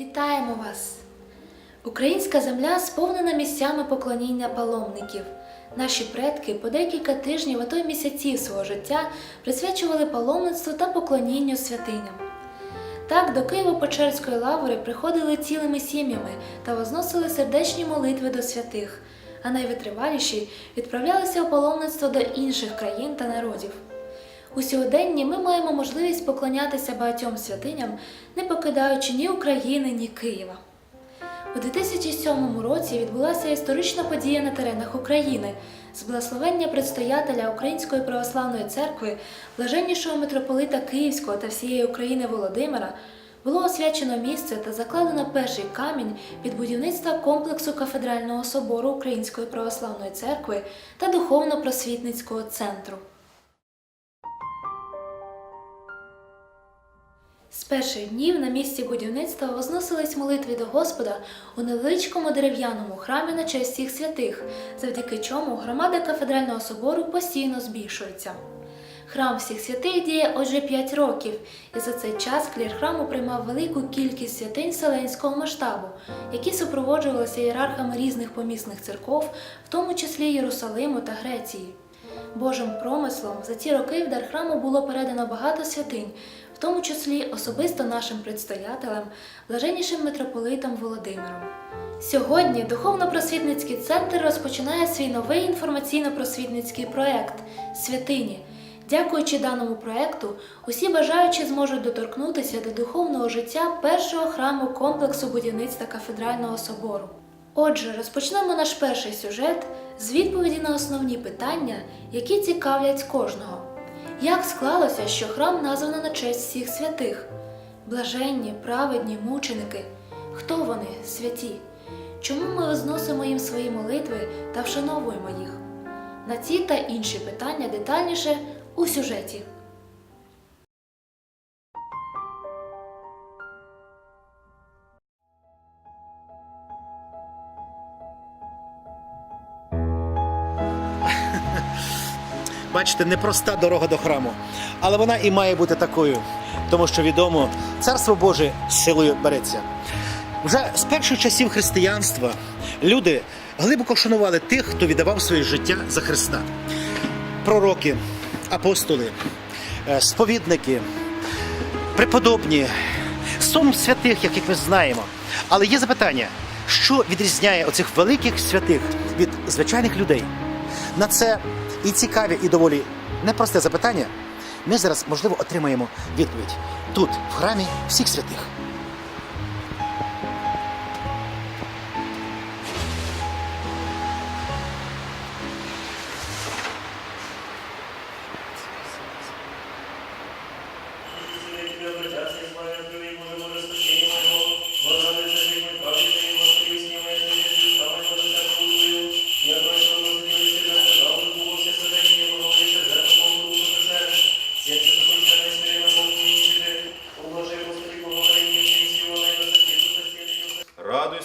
Вітаємо вас! Українська земля сповнена місцями поклоніння паломників. Наші предки по декілька тижнів, а то й місяців свого життя присвячували паломництву та поклонінню святиням. Так до Києво-Печерської лаври приходили цілими сім'ями та возносили сердечні молитви до святих, а найвитриваліші відправлялися у паломництво до інших країн та народів. У сьогоденні ми маємо можливість поклонятися багатьом святиням, не покидаючи ні України, ні Києва. У 2007 році відбулася історична подія на теренах України з благословення предстоятеля Української православної церкви, блаженнішого митрополита Київського та всієї України Володимира, було освячено місце та закладено перший камінь під будівництво комплексу кафедрального собору Української православної церкви та духовно-просвітницького центру. З перших днів на місці будівництва возносились молитви до Господа у невеличкому дерев'яному храмі на честь всіх святих, завдяки чому громада кафедрального собору постійно збільшується. Храм всіх святих діє отже 5 років, і за цей час клір храму приймав велику кількість святинь вселенського масштабу, які супроводжувалися ієрархами різних помісних церков, в тому числі Єрусалиму та Греції. Божим промислом за ці роки в дар храму було передано багато святинь, тому числі особисто нашим предстоятелем, блаженнішим митрополитом Володимиром. Сьогодні духовно-просвітницький центр розпочинає свій новий інформаційно-просвітницький проект Святині. Дякуючи даному проекту, усі бажаючі зможуть доторкнутися до духовного життя першого храму комплексу будівництва кафедрального собору. Отже, розпочнемо наш перший сюжет з відповіді на основні питання, які цікавлять кожного. Як склалося, що храм названо на честь всіх святих? Блаженні, праведні, мученики. Хто вони, святі? Чому ми возносимо їм свої молитви та вшановуємо їх? На ці та інші питання детальніше у сюжеті. Бачите, непроста дорога до храму, але вона і має бути такою, тому що відомо, царство Боже силою береться. Вже з перших часів християнства люди глибоко шанували тих, хто віддавав своє життя за Христа. Пророки, апостоли, е, сповідники, преподобні, сон святих, яких ми знаємо. Але є запитання, що відрізняє оцих великих святих від звичайних людей? На це і цікаві, і доволі непросте запитання. Ми зараз, можливо, отримаємо відповідь тут, в храмі всіх святих.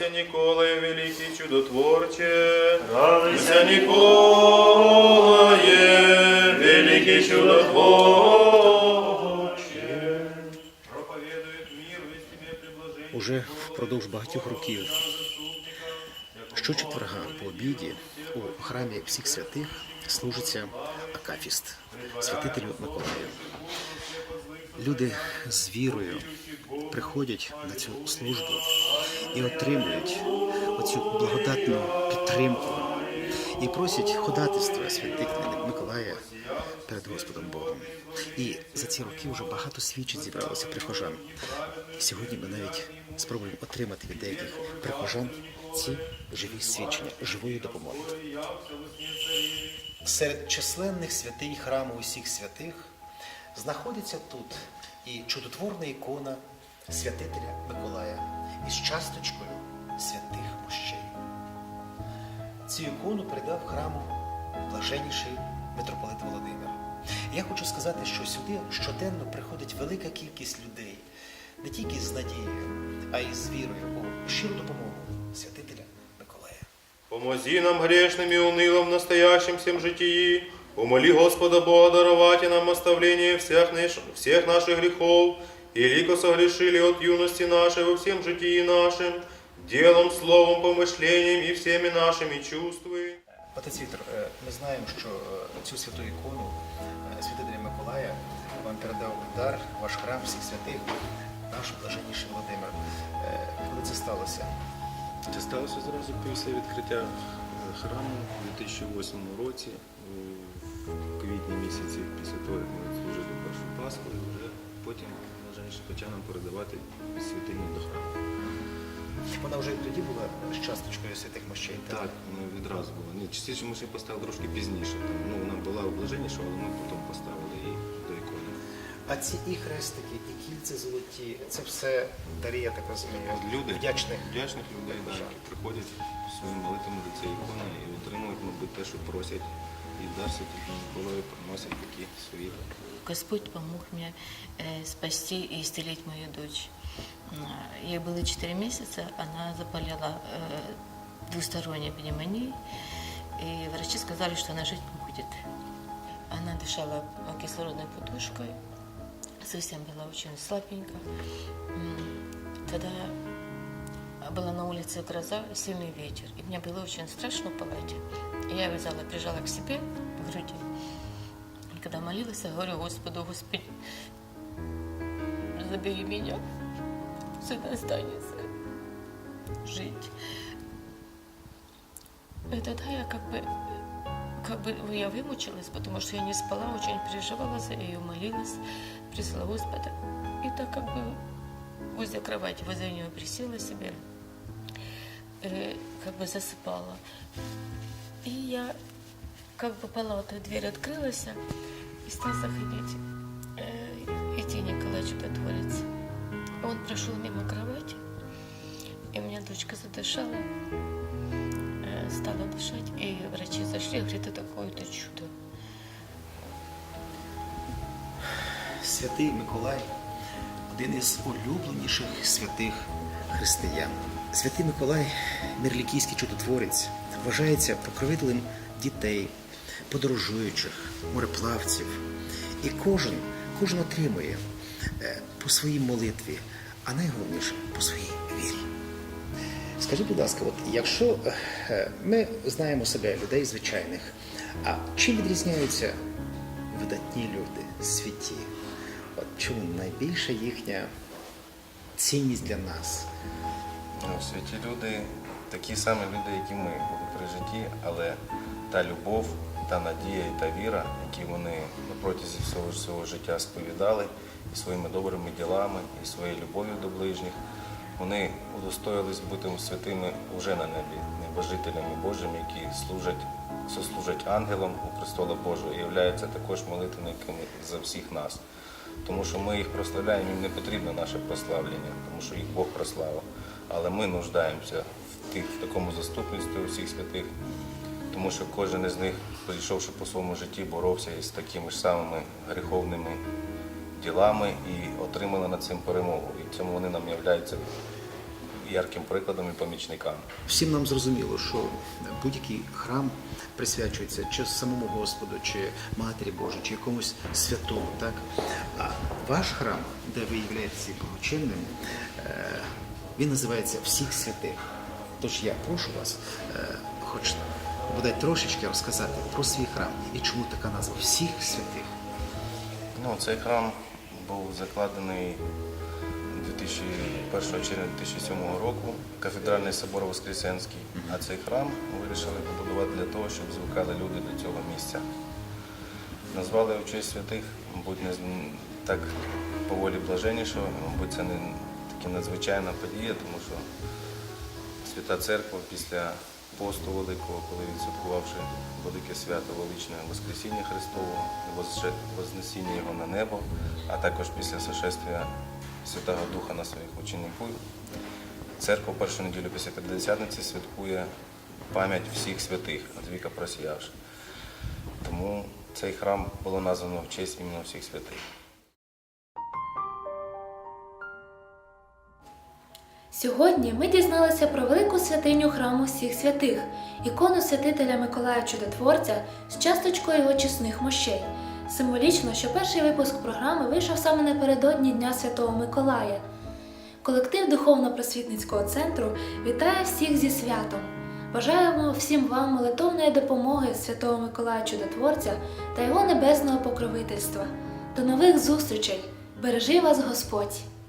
Радуйся, Николай, великий чудотворче. Радуйся, Николае, великий чудотворче. Проповедует мир весь тебе предложение. Уже впродовж багатьох років щочетверга по обіді у храмі всіх святих служиться акафіст святителю Миколаю. Люди з вірою приходять на цю службу і отримують оцю благодатну підтримку і просять ходатайства святителя Миколая перед Господом Богом. І за ці роки вже багато свідчень зібралося прихожан. Сьогодні ми навіть спробуємо отримати від деяких прихожан ці живі свідчення, живої допомоги. Серед численних святинь храму усіх святих знаходиться тут і чудотворна ікона святителя Миколая із часточкою святих мощей. Цю ікону передав храму блаженніший митрополит Володимир. Я хочу сказати, що сюди щоденно приходить велика кількість людей, не тільки з надією, а й з вірою у щиру допомогу святителя Миколая. Помози нам грешным и унылым в настоящем всем житии. Умоли Господа Бога даровать и нам оставление всех, наш- всех наших грехов и лико согрешили от юности нашей во всем житии нашим, делом, словом, помышлением и всеми нашими чувствами. Отець Віктор, е, ми знаємо, що е, цю святу ікону е, святителя Миколая вам передав дар ваш храм всіх святих, наш блаженніший Володимир. Коли це сталося? Це сталося зразу після відкриття храму у 2008 році, у квітні місяці, після того, як ми служили першу Пасху, і вже потім блаженніше почав передавати святиню до храму. Вона вже тоді була з часточкою святих мощей. Так, ми відразу були. Ні, частіше ми ще поставили трошки пізніше. Там, ну, вона була блаженніша, але ми потім поставили її до ікони. А ці і хрестики, і кільця золоті, це все дарі, я так розумію. Люди, Вдячних. вдячних людей, да, які приходять своїм молитвами до цієї ікони і отримують, мабуть, те, що просять. І в дар Святого Миколаю приносять такі свої Господь помог мне э, спасти и исцелить мою дочь. М, Ей было 4 месяца, она заболела э, двусторонней пневмонией, и врачи сказали, что она жить не будет. Она дышала э, кислородной подушкой, совсем была очень слабенька. М, Тогда была на улице гроза, сильный ветер, и мне было очень страшно в палате. Я взяла, прижала к себе в груди. Когда молилась, я говорю, Господу, Господи, забери меня, сын останется жить. И тогда я как бы, как бы я вымучилась, потому что я не спала, очень переживала за ее, молилась, просила Господа. И так как бы возле кровати, возле нее присела себе, э, как бы засыпала. И я как бы палата, дверь открылась, и стал заходить э, идти Николай Чудотворец. Он прошел мимо кровати, и у меня дочка задышала, э, стала дышать, и врачи зашли, говорят, это какое-то чудо. Святий Миколай один із улюбленіших святих християн. Святий Миколай, мирлікійський чудотворець, вважається покровителем дітей, подорожуючих, мореплавців. І кожен, кожен отримує е, по своїй молитві, а найголовніше по своїй вірі. Скажіть, будь ласка, от якщо е, ми знаємо себе людей звичайних, а чим відрізняються видатні люди, святі? От чому найбільша їхня цінність для нас? Ну, святі люди такі самі люди, як і ми були при житті, але та любов, та надія і та віра, які вони протязі всього свого життя сповідали і своїми добрими ділами, і своєю любов'ю до ближніх, вони удостоїлись бути святими вже на небі, небожителями Божими, які служать, сослужать ангелам у престола Божого і являються також молитвенниками за всіх нас. Тому що ми їх прославляємо, їм не потрібно наше прославлення, тому що їх Бог прославив. Але ми нуждаємося в, тих, в такому заступництві усіх святих, тому що кожен із них, прийшовши по своєму житті, боровся із такими ж самими гріховними ділами і отримали над цим перемогу. І в цьому вони нам являються ярким прикладом і помічниками. Всім нам зрозуміло, що будь-який храм присвячується чи самому Господу, чи Матері Божій, чи якомусь святому. Так? А ваш храм, де ви являєтеся благочинним, е, він називається Всіх святих. Тож я прошу вас, е, хоч бодай трошечки розказати про свій храм і чому така назва всіх святих. Ну, цей храм був закладений 2001 червня 2007 року, кафедральний собор Воскресенський. А цей храм вирішили побудувати для того, щоб звикали люди до цього місця. Назвали в честь святих, мабуть, не так поволі блаженнішого, мабуть, це не така надзвичайна подія, тому що Свята Церква після посту Великого, коли відсвяткувавши велике свято величне Воскресіння Христового, Вознесіння Його на небо, а також після сошествия Святого Духа на своїх учеників, церква першу неділю після П'ятдесятниці святкує пам'ять всіх святих, від віка просіявши. Тому цей храм було названо в честь іменно всіх святих. Сьогодні ми дізналися про велику святиню храму всіх святих, ікону святителя Миколая Чудотворця з часточкою його чесних мощей. Символічно, що перший випуск програми вийшов саме напередодні Дня Святого Миколая. Колектив Духовно-просвітницького центру вітає всіх зі святом. Бажаємо всім вам молитовної допомоги Святого Миколая Чудотворця та його небесного покровительства. До нових зустрічей! Бережи вас Господь!